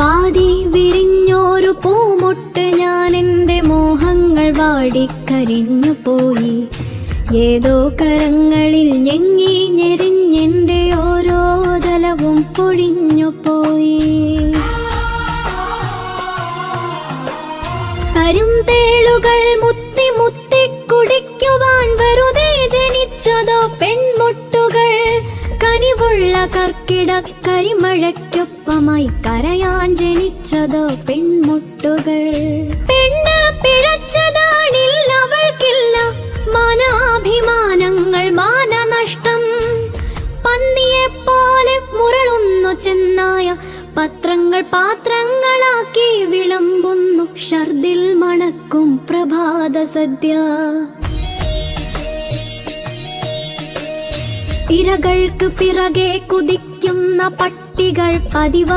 പാതി വിരിഞ്ഞോരു പൂമുട്ട് ഞാൻ എന്റെ മോഹങ്ങൾ വാടിക്കരിഞ്ഞു പോയി. ഏതോ കരങ്ങളിൽ ഞെങ്ങി ഞെരിഞ്ഞെന്റെ ഓരോ തലവും പൊഴിഞ്ഞു പോയി. കരും തേളുകൾ മുത്തി മുത്തി കുടിക്കുവാൻ വെറുതെ ജനിച്ചതോ കനിവുള്ള കർക്കിട കരിമഴയ്ക്കൊപ്പമായി കരയാൻ ജനിച്ചതോ പെൺമുട്ടുകൾ. പെണ്ണ് പിഴച്ചതാണില്ല അവൾക്കില്ല മാനാഭിമാനങ്ങൾ മാനനഷ്ടം. പന്നിയെ പോലെ മുരളുന്നു ചെന്നായ പത്രങ്ങൾ പാത്രങ്ങളാക്കി വിളമ്പുന്നു. ഷർദിൽ മണക്കും പ്രഭാത സദ്യ. ഇരകൾക്ക് പിറകെ കുതിക്കുന്ന പട്ടികൾ പതിവാ